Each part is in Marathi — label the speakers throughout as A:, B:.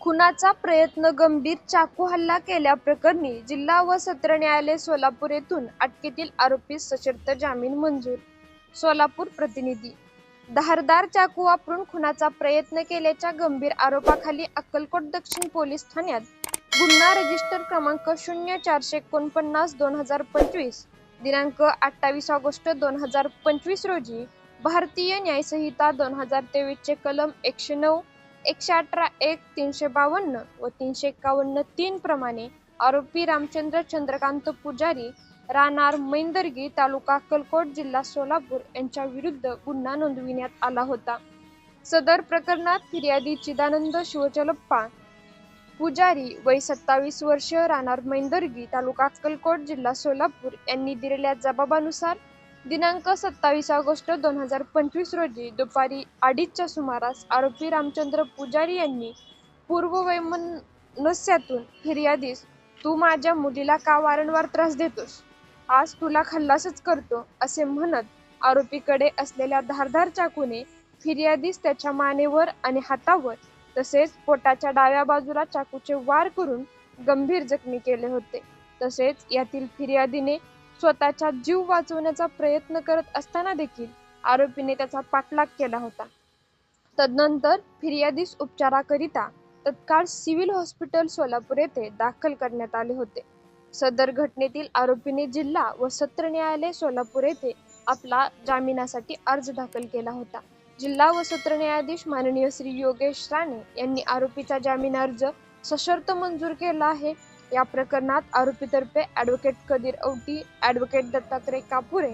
A: खुनाचा प्रयत्न गंभीर चाकू हल्ला केल्याप्रकरणी जिल्हा व सत्र न्यायालय सोलापूर येथून अटकेतील आरोपी सशर्त जामीन मंजूर. सोलापूर प्रतिनिधी. धारदार चाकू वापरून खुनाचा प्रयत्न केल्याच्या गंभीर आरोपाखाली अक्कलकोट दक्षिण पोलीस ठाण्यात गुन्हा रजिस्टर क्रमांक शून्य चारशे एकोणपन्नास दोन हजार पंचवीस दिनांक अठ्ठावीस ऑगस्ट दोन हजार पंचवीस रोजी भारतीय न्यायसंहिता दोन हजार तेवीसचे कलम एकशे नऊ एकशे अठरा एक तीनशे बावन्न व तीनशे एकावन्न तीन प्रमाणे आरोपी रामचंद्र चंद्रकांत पुजारी राहणार मैंदर्गी तालुका अक्कलकोट जिल्हा सोलापूर यांच्या विरुद्ध गुन्हा नोंदविण्यात आला होता. सदर प्रकरणात फिर्यादी चिदानंद शिवचलप्पा पुजारी वय सत्तावीस वर्ष राहणार मैंदर्गी तालुका अक्कलकोट जिल्हा सोलापूर यांनी दिलेल्या जबाबानुसार दिनांक सत्तावीस ऑगस्ट दोन हजार पंचवीस रोजी दुपारी अडीचच्या सुमारास आरोपी रामचंद्र पुजारी यांनी पूर्ववैमनस्यातून फिर्यादीस तू माझ्या मुलीला का वारंवार त्रास देतोस? आज तुला खल्लासच करतो असे म्हणत आरोपीकडे असलेल्या धारधार चाकूने फिर्यादीस त्याच्या मानेवर आणि हातावर तसेच पोटाच्या डाव्या बाजूला चाकूचे वार करून गंभीर जखमी केले होते. तसेच यातील फिर्यादीने स्वतःचा जीव वाचवण्याचा प्रयत्न करत असताना देखील आरोपीने त्याचा पाठलाग केला होता. तदनंतर फिर्यादीस उपचाराकरिता तत्काळ सिव्हिल हॉस्पिटल सोलापूर येथे दाखल करण्यात आले होते. सदर घटनेतील आरोपीने जिल्हा व सत्र न्यायालय सोलापूर येथे आपला जामिनासाठी अर्ज दाखल केला होता. जिल्हा व सत्र न्यायाधीश माननीय श्री योगेश राणे यांनी आरोपीचा जामीन अर्ज सशर्त मंजूर केला आहे. या प्रकरणात आरोपीतर्फे advocate Kadir Auti advocate Dattatray Kapure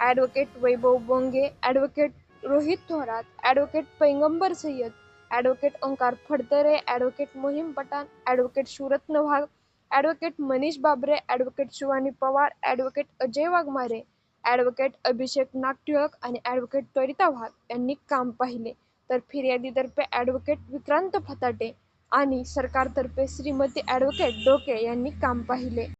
A: advocate Vaibhav Bonge advocate Rohit Thorat advocate Paigambar Sayyad advocate Omkar Phadtare advocate Mohim Pathan advocate Surat Wagh advocate Manish Babre advocate Shivani Pawar advocate Ajay Waghmare advocate Abhishek Nagtilak आणि ॲडव्होकेट त्वरिता वाघ यांनी काम पाहिले. तर फिर्यादीतर्फे ॲडव्होकेट विक्रांत फताटे आणि सरकारतर्फे श्रीमती ॲडव्होकेट डोके यांनी काम पाहिले.